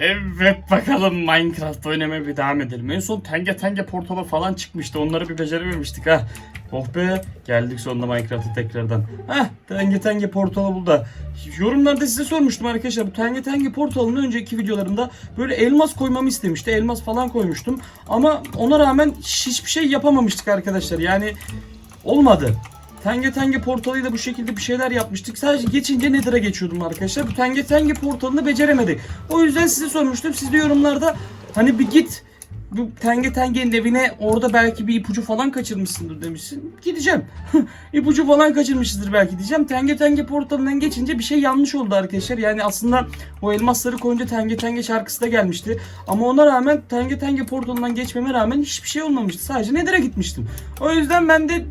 Evet bakalım Minecraft oynamaya bir devam edelim. En son Tenge Tenge portalı falan çıkmıştı. Onları bir becerememiştik ha. Oh be geldik sonunda Minecraft'a tekrardan. Heh Tenge Tenge portalı buldu. Yorumlarda size sormuştum arkadaşlar. Bu Tenge Tenge portalının önceki videolarında böyle elmas koymamı istemişti. Elmas falan koymuştum. Ama ona rağmen hiçbir şey yapamamıştık arkadaşlar. Yani olmadı. Tenge Tenge portalıyla bu şekilde bir şeyler yapmıştık. Sadece geçince Nether'a geçiyordum arkadaşlar. Bu Tenge Tenge portalını beceremedik. O yüzden size sormuştum. Siz de yorumlarda hani bir git bu Tenge Tenge'nin evine orada belki bir ipucu falan kaçırmışsındır demişsin. Gideceğim. ipucu falan kaçırmışızdır belki diyeceğim. Tenge Tenge portalından geçince bir şey yanlış oldu arkadaşlar. Yani aslında o elmasları koyunca Tenge Tenge şarkısı da gelmişti. Ama ona rağmen Tenge Tenge portalından geçmeme rağmen hiçbir şey olmamıştı. Sadece Nether'a gitmiştim. O yüzden ben de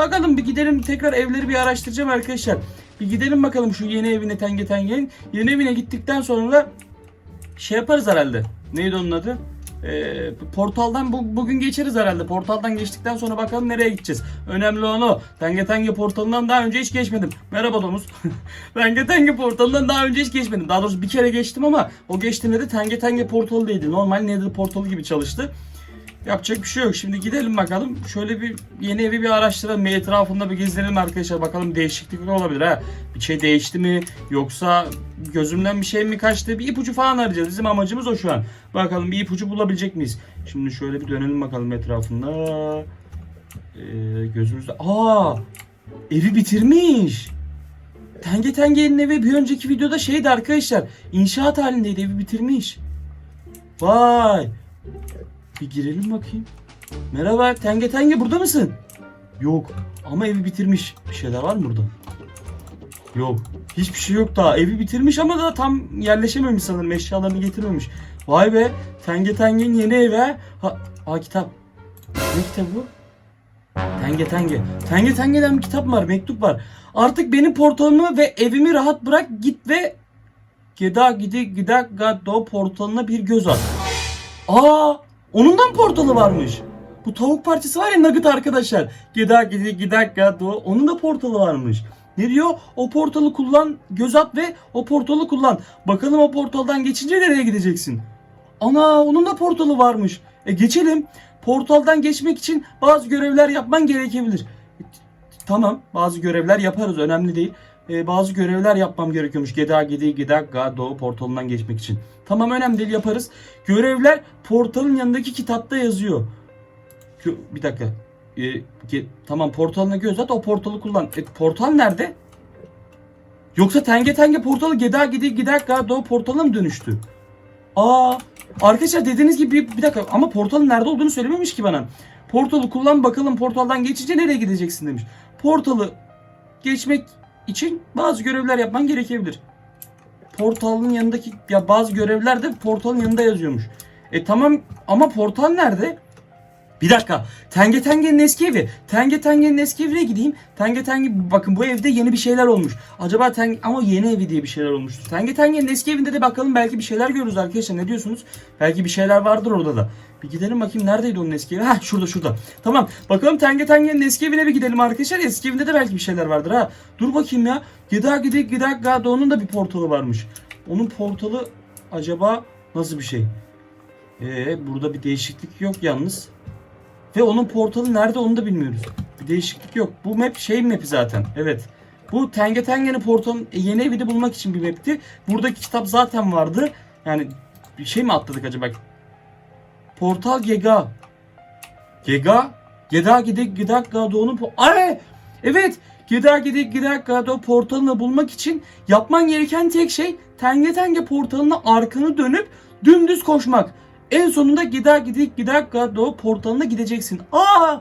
Bakalım bir gidelim tekrar evleri bir araştıracağım arkadaşlar. Bir gidelim bakalım şu yeni evine Tenge Tenge'nin. Yeni evine gittikten sonra şey yaparız herhalde. Neydi onun adı? Ee, portaldan bu, bugün geçeriz herhalde. Portaldan geçtikten sonra bakalım nereye gideceğiz. Önemli olan o. Tenge Tenge portalından daha önce hiç geçmedim. Merhaba domuz. Tenge Tenge portalından daha önce hiç geçmedim. Daha doğrusu bir kere geçtim ama o geçtiğimde de Tenge Tenge portalı değildi. Normal Nether portalı gibi çalıştı. Yapacak bir şey yok. Şimdi gidelim bakalım. Şöyle bir yeni evi bir araştıralım. Bir etrafında bir gezelim arkadaşlar. Bakalım değişiklik ne olabilir ha. Bir şey değişti mi? Yoksa gözümden bir şey mi kaçtı? Bir ipucu falan arayacağız. Bizim amacımız o şu an. Bakalım bir ipucu bulabilecek miyiz? Şimdi şöyle bir dönelim bakalım etrafında. Ee, gözümüzde... Aa! Evi bitirmiş. Tenge Tenge'nin evi bir önceki videoda şeydi arkadaşlar. İnşaat halindeydi. Evi bitirmiş. Vay! Bir girelim bakayım. Merhaba Tenge Tenge burada mısın? Yok ama evi bitirmiş. Bir şeyler var mı burada? Yok. Hiçbir şey yok daha. Evi bitirmiş ama da tam yerleşememiş sanırım. Eşyalarını getirmemiş. Vay be. Tenge Tenge'nin yeni evi ha. ha. Kitap. Ne kitabı bu? Tenge Tenge. Tenge Tenge'den bir kitap var. Mektup var. Artık benim portalımı ve evimi rahat bırak git ve Geda gidi gidak gado portalına bir göz at. Aa, onun da mı portalı varmış? Bu tavuk parçası var ya nugget arkadaşlar. Gida gidi gidak gado. Onun da portalı varmış. Ne diyor? O portalı kullan, göz at ve o portalı kullan. Bakalım o portaldan geçince nereye gideceksin? Ana onun da portalı varmış. E geçelim. Portaldan geçmek için bazı görevler yapman gerekebilir. E, Tamam bazı görevler yaparız önemli değil. E, bazı görevler yapmam gerekiyormuş. Geda gidi gidak gado portalından geçmek için. Tamam önemli değil yaparız. Görevler portalın yanındaki kitapta yazıyor. Bir dakika. E, ge- tamam portalına göz at o portalı kullan. E, portal nerede? Yoksa tenge tenge portalı geda gidi gidak gado portalına mı dönüştü? Aa arkadaşlar dediğiniz gibi bir, bir dakika ama portalın nerede olduğunu söylememiş ki bana. Portalı kullan bakalım portaldan geçince nereye gideceksin demiş. Portalı geçmek için bazı görevler yapman gerekebilir. Portalın yanındaki ya bazı görevler de portalın yanında yazıyormuş. E tamam ama portal nerede? Bir dakika. Tenge Tenge'nin eski evi. Tenge Tenge'nin eski evine gideyim. Tenge Tenge bakın bu evde yeni bir şeyler olmuş. Acaba Tenge ama yeni evi diye bir şeyler olmuştur. Tenge Tenge'nin eski evinde de bakalım belki bir şeyler görürüz arkadaşlar. Ne diyorsunuz? Belki bir şeyler vardır orada da. Bir gidelim bakayım neredeydi onun eski evi? Ha şurada şurada. Tamam. Bakalım Tenge Tenge'nin eski evine bir gidelim arkadaşlar. Eski evinde de belki bir şeyler vardır ha. Dur bakayım ya. Gida gidi gida gada onun da bir portalı varmış. Onun portalı acaba nasıl bir şey? Ee, burada bir değişiklik yok yalnız. Ve onun portalı nerede onu da bilmiyoruz. Bir değişiklik yok. Bu map şey map'i zaten. Evet. Bu Tenge Tenge'nin portalın e, yeni evi de bulmak için bir map'ti. Buradaki kitap zaten vardı. Yani bir şey mi atladık acaba? Portal Gega. Gega? Geda Gidek Gidak Gado'nun Ay! Evet! Geda Gidek Gidak Gado portalını bulmak için yapman gereken tek şey Tenge Tenge portalına arkanı dönüp dümdüz koşmak. En sonunda gider gidik gider Gado portalına gideceksin. Aa!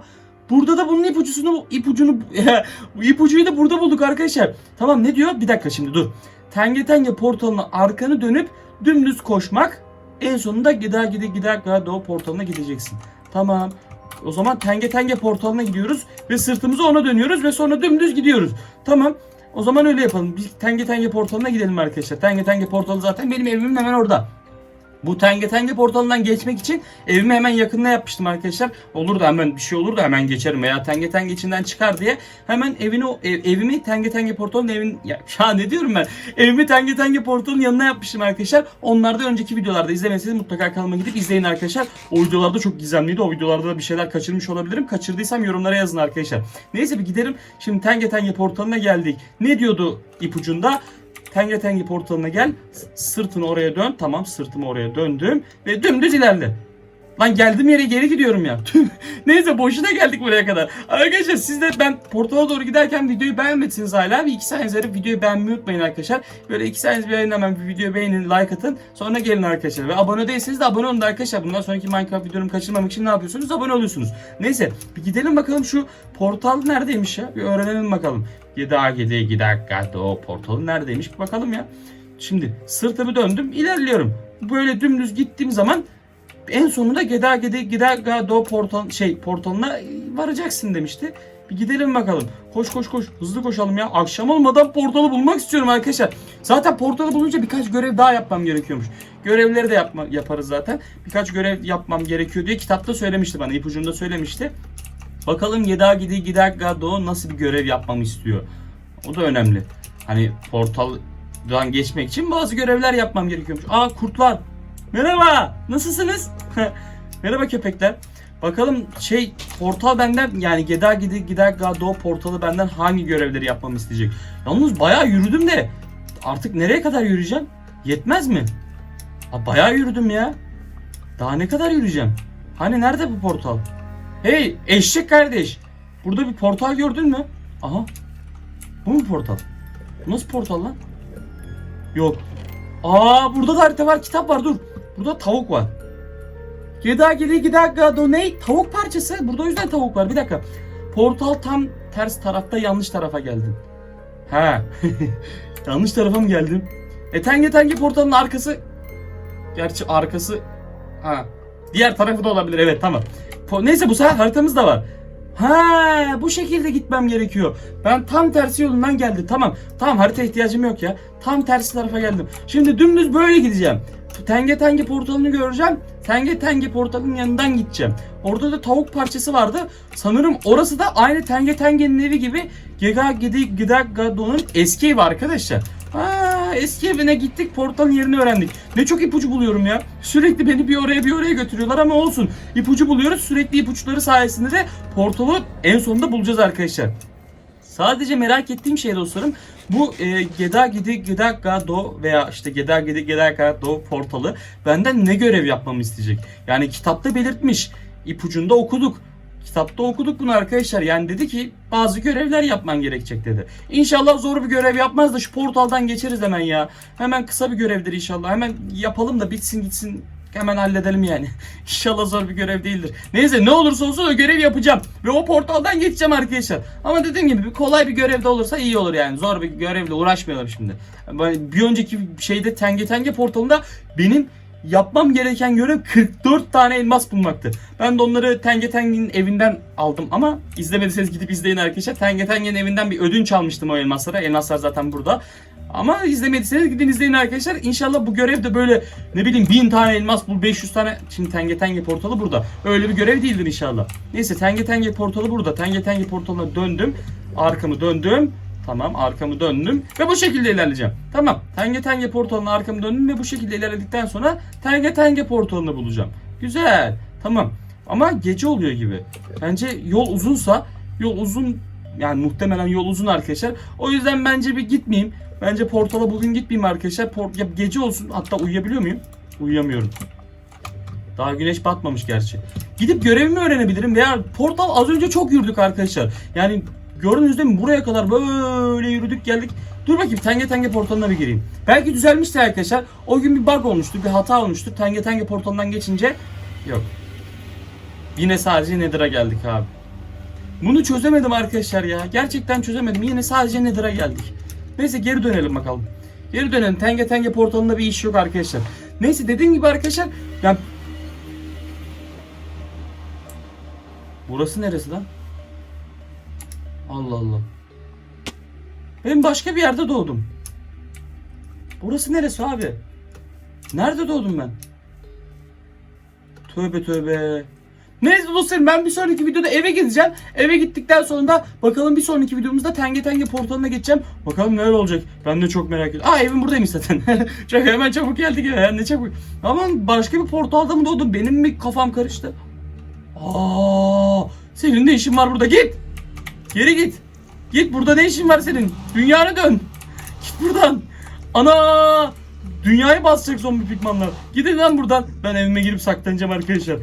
Burada da bunun ipucusunu ipucunu ipucuyu da burada bulduk arkadaşlar. Tamam ne diyor? Bir dakika şimdi dur. Tenge Tenge portalına arkanı dönüp dümdüz koşmak. En sonunda gider gidik gider Gado portalına gideceksin. Tamam. O zaman Tenge Tenge portalına gidiyoruz ve sırtımızı ona dönüyoruz ve sonra dümdüz gidiyoruz. Tamam. O zaman öyle yapalım. Biz Tenge Tenge portalına gidelim arkadaşlar. Tenge Tenge portalı zaten benim evimin hemen orada. Bu tenge tenge portalından geçmek için evime hemen yakınına yapmıştım arkadaşlar. Olur da hemen bir şey olur da hemen geçerim veya tenge tenge içinden çıkar diye hemen evini ev- evimi tenge tenge portalın evin ya, ya ne diyorum ben? Evimi tenge tenge portalın yanına yapmıştım arkadaşlar. Onlar da önceki videolarda izlemediyseniz mutlaka kanalıma gidip izleyin arkadaşlar. O videolarda çok gizemliydi. O videolarda da bir şeyler kaçırmış olabilirim. Kaçırdıysam yorumlara yazın arkadaşlar. Neyse bir gidelim. Şimdi tenge tenge portalına geldik. Ne diyordu ipucunda? Tenge Tenge portalına gel. Sırtını oraya dön. Tamam sırtımı oraya döndüm. Ve dümdüz ilerle. Lan geldim yere geri gidiyorum ya. Neyse boşuna geldik buraya kadar. Arkadaşlar siz de ben portala doğru giderken videoyu beğenmediniz hala. Bir iki saniye verip videoyu beğenmeyi unutmayın arkadaşlar. Böyle iki saniye bir yayın hemen bir videoyu beğenin, like atın. Sonra gelin arkadaşlar. Ve abone değilseniz de abone olun da arkadaşlar. Bundan sonraki Minecraft videomu kaçırmamak için ne yapıyorsunuz? Abone oluyorsunuz. Neyse bir gidelim bakalım şu portal neredeymiş ya? Bir öğrenelim bakalım. Gida gidi gida gada o portalın neredeymiş bakalım ya. Şimdi sırtımı döndüm ilerliyorum. Böyle dümdüz gittiğim zaman en sonunda Geda Gedi Gida Gado portal şey portalına varacaksın demişti. Bir gidelim bakalım. Koş koş koş. Hızlı koşalım ya. Akşam olmadan portalı bulmak istiyorum arkadaşlar. Zaten portalı bulunca birkaç görev daha yapmam gerekiyormuş. Görevleri de yapma, yaparız zaten. Birkaç görev yapmam gerekiyor diye kitapta söylemişti bana. ipucunda söylemişti. Bakalım Geda Gidi Gado nasıl bir görev yapmamı istiyor. O da önemli. Hani portaldan geçmek için bazı görevler yapmam gerekiyormuş. Aa kurtlar. Merhaba. Nasılsınız? Merhaba köpekler. Bakalım şey portal benden yani Geda Gidi Gado portalı benden hangi görevleri yapmamı isteyecek. Yalnız bayağı yürüdüm de artık nereye kadar yürüyeceğim? Yetmez mi? Aa, bayağı yürüdüm ya. Daha ne kadar yürüyeceğim? Hani nerede bu portal? Hey eşek kardeş. Burada bir portal gördün mü? Aha. Bu mu portal? Bu nasıl portal lan? Yok. Aa burada da harita var kitap var dur. Burada tavuk var. Geda gidi gida gado ne? Tavuk parçası. Burada o yüzden tavuk var. Bir dakika. Portal tam ters tarafta yanlış tarafa geldin. Ha. yanlış tarafa mı geldim? E tenge tenge portalın arkası. Gerçi arkası. Ha. Diğer tarafı da olabilir. Evet tamam. Neyse bu sefer haritamız da var. Ha, bu şekilde gitmem gerekiyor. Ben tam tersi yolundan geldim. Tamam. Tamam harita ihtiyacım yok ya. Tam tersi tarafa geldim. Şimdi dümdüz böyle gideceğim. Tenge Tenge portalını göreceğim. Tenge Tenge portalının yanından gideceğim. Orada da tavuk parçası vardı. Sanırım orası da aynı Tenge Tenge'nin evi gibi Gega Gidi Gida Gado'nun eski evi arkadaşlar. Eski evine gittik portalın yerini öğrendik. Ne çok ipucu buluyorum ya. Sürekli beni bir oraya bir oraya götürüyorlar ama olsun. İpucu buluyoruz. Sürekli ipuçları sayesinde de portalı en sonunda bulacağız arkadaşlar. Sadece merak ettiğim şey dostlarım bu e, Geda Gidi Geda Gado veya işte Geda Gidi Geda Gado portalı benden ne görev yapmamı isteyecek? Yani kitapta belirtmiş. ipucunda okuduk. Kitapta okuduk bunu arkadaşlar. Yani dedi ki bazı görevler yapman gerekecek dedi. İnşallah zor bir görev yapmaz da şu portaldan geçeriz hemen ya. Hemen kısa bir görevdir inşallah. Hemen yapalım da bitsin gitsin. Hemen halledelim yani. İnşallah zor bir görev değildir. Neyse ne olursa olsun o görevi yapacağım. Ve o portaldan geçeceğim arkadaşlar. Ama dediğim gibi bir kolay bir görevde olursa iyi olur yani. Zor bir görevle uğraşmayalım şimdi. Bir önceki şeyde Tenge Tenge portalında benim yapmam gereken görev 44 tane elmas bulmaktı. Ben de onları Tenge Tenge'nin evinden aldım ama izlemediyseniz gidip izleyin arkadaşlar. Tenge Tenge'nin evinden bir ödünç almıştım o elmaslara. Elmaslar zaten burada. Ama izlemediyseniz gidin izleyin arkadaşlar. İnşallah bu görev de böyle ne bileyim 1000 tane elmas bul 500 tane. Şimdi Tenge Tenge portalı burada. Öyle bir görev değildir inşallah. Neyse Tenge Tenge portalı burada. Tenge Tenge portalına döndüm. Arkamı döndüm. Tamam arkamı döndüm ve bu şekilde ilerleyeceğim. Tamam Tenge Tenge portalına arkamı döndüm ve bu şekilde ilerledikten sonra Tenge Tenge portalını bulacağım. Güzel. Tamam. Ama gece oluyor gibi. Bence yol uzunsa yol uzun yani muhtemelen yol uzun arkadaşlar. O yüzden bence bir gitmeyeyim. Bence portala bugün gitmeyeyim arkadaşlar. Port- ya gece olsun. Hatta uyuyabiliyor muyum? Uyuyamıyorum. Daha güneş batmamış gerçi. Gidip görevimi öğrenebilirim veya portal az önce çok yürüdük arkadaşlar. Yani gördünüz değil mi? Buraya kadar böyle yürüdük geldik. Dur bakayım Tenge Tenge portalına bir gireyim. Belki düzelmiştir arkadaşlar. O gün bir bug olmuştu, bir hata olmuştu. Tenge Tenge portalından geçince yok. Yine sadece Nether'a geldik abi. Bunu çözemedim arkadaşlar ya. Gerçekten çözemedim. Yine sadece Nether'a geldik. Neyse geri dönelim bakalım. Geri dönelim. Tenge Tenge portalında bir iş yok arkadaşlar. Neyse dediğim gibi arkadaşlar. Ya... Burası neresi lan? Allah Allah. Ben başka bir yerde doğdum. Burası neresi abi? Nerede doğdum ben? Tövbe tövbe. Neyse dostlarım ben bir sonraki videoda eve gideceğim. Eve gittikten sonra da bakalım bir sonraki videomuzda Tenge Tenge portalına geçeceğim. Bakalım neler olacak. Ben de çok merak ediyorum. Aa evim buradaymış zaten. çok hemen çabuk geldik ya. Ne çabuk. Ama başka bir portalda mı doğdum? Benim mi kafam karıştı? Aa, senin ne işin var burada? Git. Geri git. Git burada ne işin var senin? Dünyana dön. Git buradan. Ana! Dünyayı basacak zombi pigmanlar. Gidin lan buradan. Ben evime girip saklanacağım arkadaşlar.